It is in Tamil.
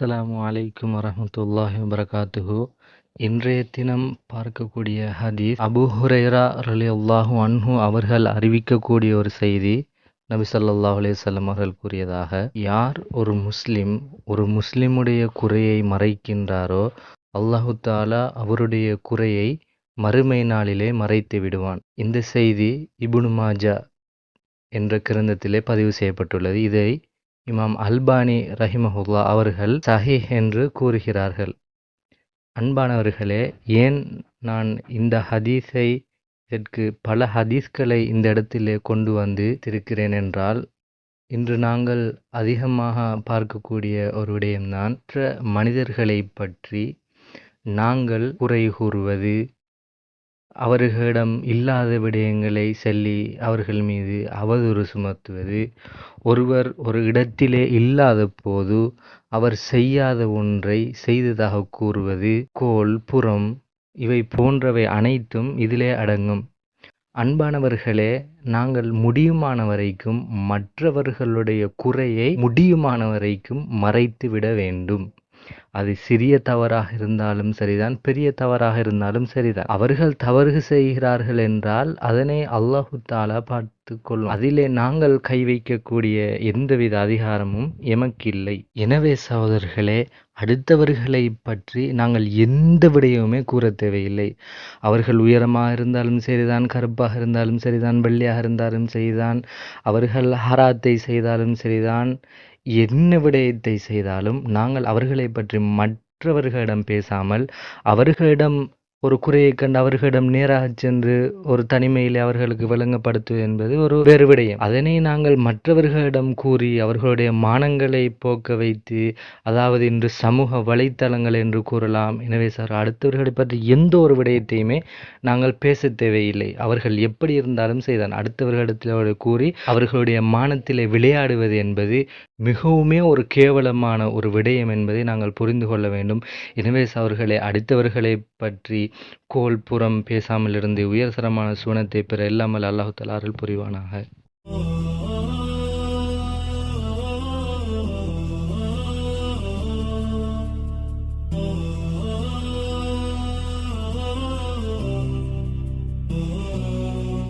அஸ்லாம் அலைக்கும் வரமத்துல்லாஹி வபரகாத்துஹு. இன்றைய தினம் பார்க்கக்கூடிய ஹதீஸ் அபு ஹுரைரா ரலியல்லாஹு அன்ஹு அவர்கள் அறிவிக்கக்கூடிய ஒரு செய்தி நபி சல்லாஹ் அலையம் அவர்கள் கூறியதாக. யார் ஒரு முஸ்லிம் ஒரு முஸ்லிமுடைய குறையை மறைக்கின்றாரோ அல்லாஹு தாலா அவருடைய குறையை மறுமை நாளிலே மறைத்து விடுவான். இந்த செய்தி இபுனு மாஜா என்ற கிரந்தத்திலே பதிவு செய்யப்பட்டுள்ளது. இதை இமாம் அல்பானி ரஹிமஹுல்லா அவர்கள் சஹீஹ் என்று கூறுகிறார்கள். அன்பானவர்களே ஏன் நான் இந்த ஹதீஸை இதற்கு பல ஹதீஸ்களை இந்த இடத்திலே கொண்டு வந்து திருக்கிறேன் என்றால் இன்று நாங்கள் அதிகமாக பார்க்கக்கூடிய ஒரு விடயம்தான் மற்ற மனிதர்களை பற்றி நாங்கள் குறை கூறுவது அவர்களிடம் இல்லாத விடயங்களை சொல்லி அவர்கள் மீது அவதூறு சுமத்துவது ஒருவர் ஒரு இடத்திலே இல்லாத போது அவர் செய்யாத ஒன்றை செய்ததாக கூறுவது கோல் புறம் இவை போன்றவை அனைத்தும் இதிலே அடங்கும். அன்பானவர்களே நாங்கள் முடியுமான வரைக்கும் மற்றவர்களுடைய குறையை முடியுமான வரைக்கும் மறைத்து விட வேண்டும். அது சிறிய தவறாக இருந்தாலும் சரிதான் பெரிய தவறாக இருந்தாலும் சரிதான். அவர்கள் தவறு செய்கிறார்கள் என்றால் அதனை அல்லாஹு தாலா பார்த்து கொள்ளும் அதிலே நாங்கள் கை வைக்கக்கூடிய எந்தவித அதிகாரமும் எமக்கில்லை. எனவே சகோதரர்களே அடுத்தவர்களை பற்றி நாங்கள் எந்த விடயமுமே கூற தேவையில்லை. அவர்கள் உயரமாக இருந்தாலும் சரிதான் கருப்பாக இருந்தாலும் சரிதான் வெள்ளியாக இருந்தாலும் சரிதான் அவர்கள் ஹராத்தை செய்தாலும் சரிதான் என்ன விடயத்தை செய்தாலும் நாங்கள் அவர்களை பற்றி மற்றவர்களிடம் பேசாமல் அவர்களிடம் ஒரு குறையை கண்டு அவர்களிடம் நேராக சென்று ஒரு தனிமையில் அவர்களுக்கு விளங்கப்படுத்துவது என்பது ஒரு வேறு விடயம். அதனை நாங்கள் மற்றவர்களிடம் கூறி அவர்களுடைய மானங்களை போக்க வைத்து அதாவது இன்று சமூக வலைத்தளங்கள் என்று கூறலாம். எனவே சார் அடுத்தவர்களை பற்றி எந்த ஒரு விடயத்தையுமே நாங்கள் பேச தேவையில்லை. அவர்கள் எப்படி இருந்தாலும் செய்தான். அடுத்தவர்களிடத்தில் கூறி அவர்களுடைய மானத்திலே விளையாடுவது என்பது மிகவுமே ஒரு கேவலமான ஒரு விடயம் என்பதை நாங்கள் புரிந்து கொள்ள வேண்டும். எனவே அவர்களை அடுத்தவர்களை பற்றி கோல் புறம் பேசாமல் இருந்து உயர்தரமான சுவனத்தை பெற இல்லாமல் அல்லாஹு தலாரில் புரிவானாக.